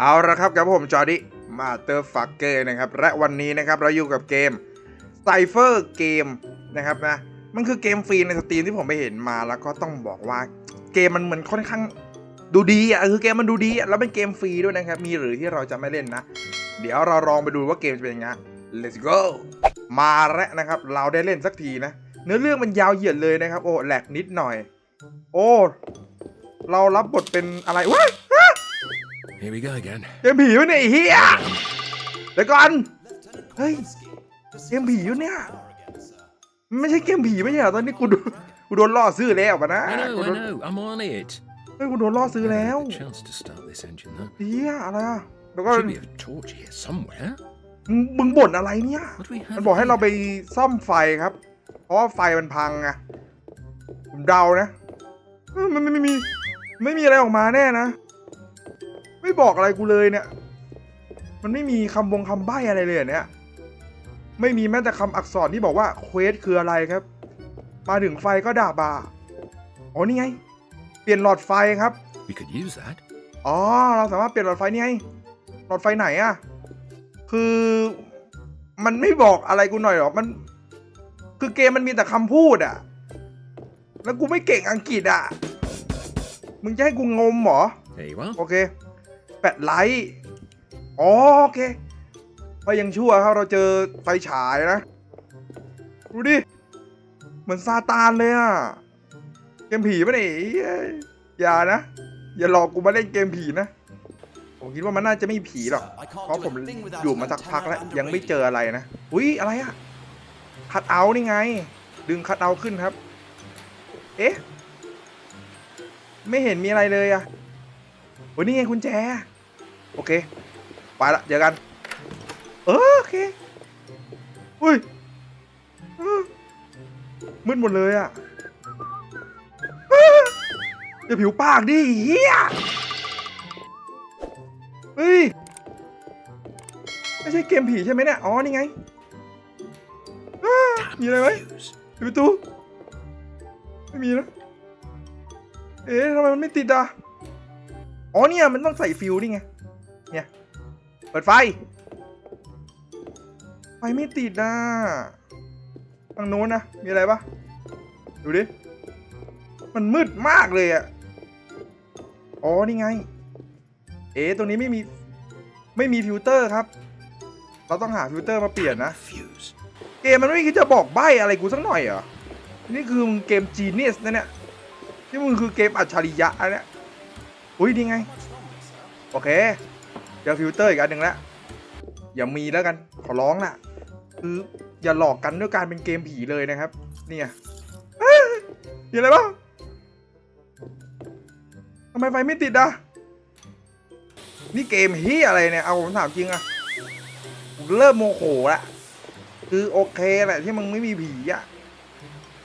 เอาละครับกับผมจอร์ดี้มาเตอร์ฟักเกอร์นะครับ และวันนี้นะครับเราอยู่กับเกม Cypher Game นะครับนะมันคือเกมฟรีในสตรีมที่ผมไปเห็นมาแล้วก็ต้องบอกว่าเกมมันเหมือนค่อนข้างดูดีอะคือเกมมันดูดีแล้วเป็นเกมฟรีด้วยนะครับ มีหรือที่เราจะไม่เล่นนะ เดี๋ยวเราลองไปดูว่าเกมจะเป็นยังไง let's go มาแล้วนะครับ เราได้เล่นสักทีนะ เนื้อเรื่องมันยาวเหยียดเลยนะครับ โอ้แหลกนิดหน่อย โอ้ เรารับบทเป็นอะไรวะ Here we go again. เกมผีวะเนี่ยไอ้เฮียเดี๋ยวก่อน เฮ้ย เกมผีวะเนี่ยมันไม่ใช่เกมผีไม่ใช่เหรอตอนนี้กูโดนกูโดนล่อซื้อแล้วปะนะ I know, กู I โดน know. I'm on it. เฮ้ยกูโดนล่อซื้อแล้ว A chance to start this engine though. เฮียอะไรอะแล้วก็ Should be a torch here somewhere. มึงมึงบ่นอะไรเนี่ย What do we มัน have? บอกให้เรา here? ไปซ่อมไฟครับ เพราะว่าไฟมันพังไงผมเดานะเออมันไม่ไม่มี ไม่มีอะไรออกมาแน่นะ ไม่บอกอะไรกูเลยเนี่ย มันไม่มีคำบงคำใบ้อะไรเลยอะเนี่ย ไม่มีแม้แต่คำอักษรที่บอกว่าเควสคืออะไรครับ มาถึงไฟก็ด่าบาอ๋อนี่ไง เปลี่ยนหลอดไฟครับ We could use that. อ๋อ เราสามารถเปลี่ยนหลอดไฟนี่ไง หลอดไฟไหนอะคือมันไม่บอกอะไรกูหน่อยหรอมัน คือเกมมันมีแต่คำพูดอะแล้วกูไม่เก่งอังกฤษอะ มึงจะให้กูงมเหรอ There you are. โอเค แปดไลท์อ๋อโอเคก็ยังชั่วครับเราเจอไฟฉายนะ ดูดิ เหมือนซาตานเลยอะเกมผีปะเนี่ยเหี้ยอย่านะ อย่าหลอกกูมาเล่นเกมผีนะ ผมคิดว่ามันน่าจะไม่มีผีหรอก เพราะผมอยู่มาสักพักแล้วยังไม่เจออะไรนะ อุ้ยอะไรอะคัดเอาท์นี่ไง ดึงคัดเอาท์ขึ้นครับ เอ๊ะ ไม่เห็นมีอะไรเลยอะโอ้ยนี่ไงกุญแจ โอเค ไปละเจอกัน เออโอเค อุ้ยมืดหมดเลยอะเอออย่าผิวปากดิเฮียเฮ้ย ไม่ใช่เกมผีใช่ไหมเนี่ย อ๋อ นี่ไง มีอะไรไหมปิดประตู ไม่มีนะ เอ๊ะทำไมมันไม่ติดอะ อ๋อเนี่ยมันต้องใส่ฟิวนี่ไง เนี่ย เปิดไฟ ไฟไม่ติดนะทางโน้นนะ มีอะไรปะดูดิ มันมืดมากเลยอะอ๋อ นี่ไง เอ๊ะตรงนี้ไม่มี ไม่มีฟิลเตอร์ครับ เราต้องหาฟิลเตอร์มาเปลี่ยนนะ เกมมันไม่คิดจะบอกใบ้อะไรกูสักหน่อยเหรอ นี่คือเกมจีเนียสนะเนี่ย นี่มึงคือเกมอัจฉริยะนะเนี่ยอุ้ยนี่ไง โอเค เจอฟิลเตอร์อีกอันหนึ่งแล้วอย่ามีแล้วกัน ขอร้องล่ะ คืออย่าหลอกกันด้วยการเป็นเกมผีเลยนะครับ เนี่ยอยมีอะไรบ้างทำไมไฟไม่ติดอะ นี่เกมฮียอะไรเนี่ย เอาผมถามจริงอะผมเริ่มโมโหละ คือโอเคแหละที่มึงไม่มีผีอะ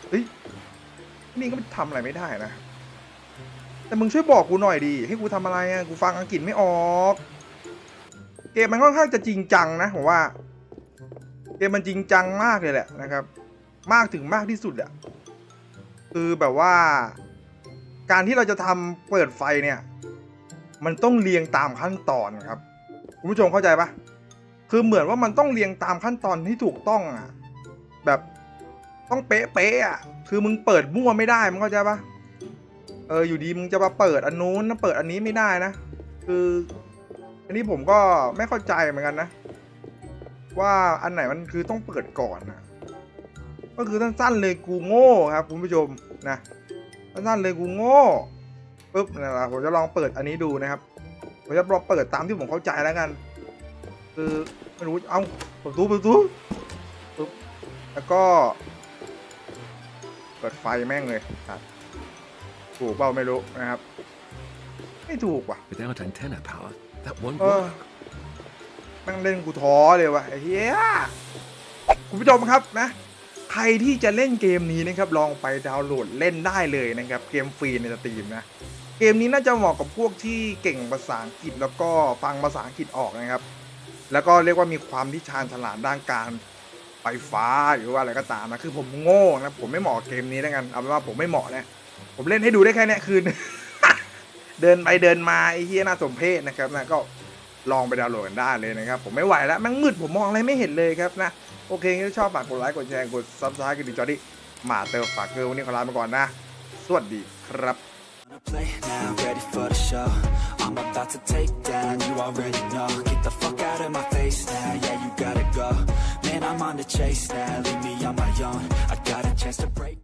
เฮ้ย นี่ก็ทำอะไรไม่ได้นะ แต่มึงช่วยบอกกูหน่อยดิ ให้กูทำอะไรอะ กูฟังอังกฤษไม่ออก เกมมันค่อนข้างจะจริงจังนะผมว่า เกมมันจริงจังมากเลยแหละนะครับ มากถึงมากที่สุดอะคือแบบว่า การที่เราจะทำเปิดไฟเนี่ย มันต้องเรียงตามขั้นตอนครับ คุณผู้ชมเข้าใจปะคือเหมือนว่ามันต้องเรียงตามขั้นตอนที่ถูกต้องอะ แบบ ต้องเป๊ะๆอะคือมึงเปิดมั่วไม่ได้มึงเข้าใจปะเอออยู่ดีมึงจะมาเปิดอันนู้นนะเปิดอันนี้ไม่ได้นะ คือ อันนี้ผมก็ไม่เข้าใจเหมือนกันนะ ว่าอันไหนมันคือต้องเปิดก่อนนะก็คือสั้นๆเลยกูโง่ครับคุณผู้ชมนะสั้นๆเลยกูโง่ปุ๊บนี่นแหละผมจะลองเปิดอันนี้ดูนะครับผมจะลองเปิดตามที่ผมเข้าใจแล้วกัน คือไม่รู้เอาเปิดประตูเปิดประตูปุ๊บแล้วก็ ปิดไฟแม่งเลยครับถูกเปล่าไม่รู้นะครับ ไม่ถูกว่ะ Without antenna power, that won't เออ work. แม่งเล่นกูท้อเลยว่ะไอ้เหี้ยคุณผู้ชมครับนะ ใครที่จะเล่นเกมนี้นะครับ ลองไปดาวน์โหลดเล่นได้เลยนะครับ เกมฟรีในสตรีมนะ เกมนี้น่าจะเหมาะกับพวกที่เก่งภาษาอังกฤษแล้วก็ฟังภาษาอังกฤษออกนะครับ แล้วก็เรียกว่ามีความที่ชาญฉลาดด้านการ ไฟฟ้าหรือว่าอะไรก็ตามนะคือผมโง่นะผมไม่เหมาะเกมนี้แล้วกันเอาเป็นว่าผมไม่เหมาะนะผมเล่นให้ดูได้แค่เนี้ยคืน เดินไปเดินมาไอ้เฮียน่าสมเพชนะครับนะก็ลองไปดาวน์โหลดกันได้เลยนะครับ ผมไม่ไหวแล้วมันมืดผมมองอะไรไม่เห็นเลยครับนะโอเคงั้นถ้าชอบฝากกดไลค์กดแชร์กดซับสไครต์กันดีจอดิมาเตอร์ฝากเกอร์วันนี้ขอลาไปก่อนนะ สวัสดีครับ play now, ready for the show. I'm about to take down, you already know. Get the fuck out of my face now, yeah, you gotta go. Man, I'm on the chase now, leave me on my own. I got a chance to break.